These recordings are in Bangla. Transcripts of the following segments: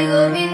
Ay,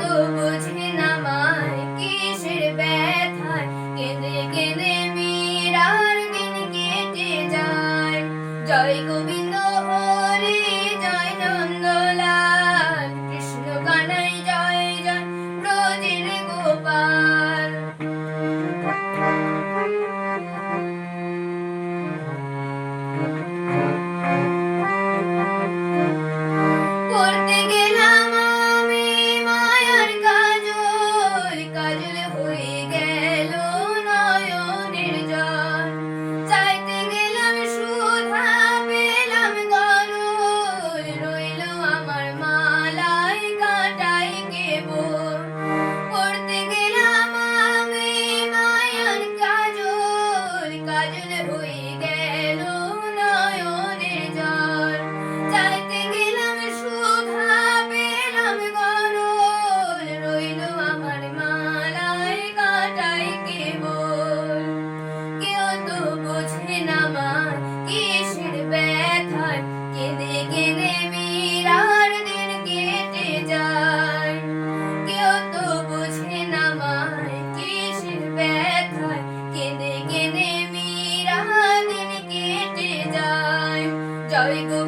তো বুঝে না মায় কিসের ব্যথায়। কেঁদে কেঁদে মীরার দিন কেটে যায়। জয় গোবিন্দ হরে, জয় নন্দলাল। কৃষ্ণ কানাই, জয় জয় ব্রজের Gopal.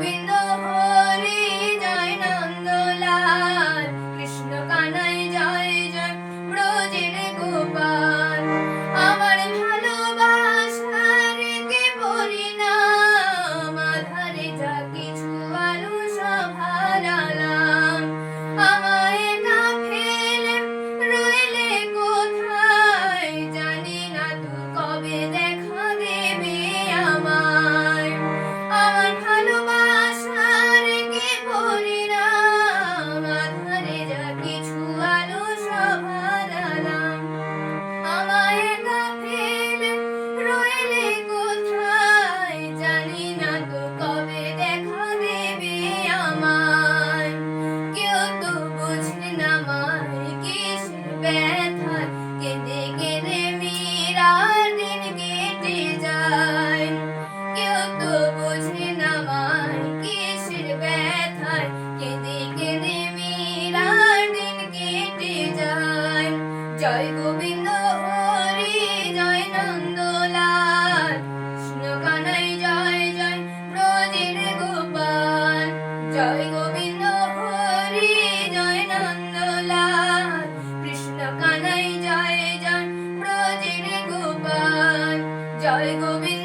we know Joy Govinda.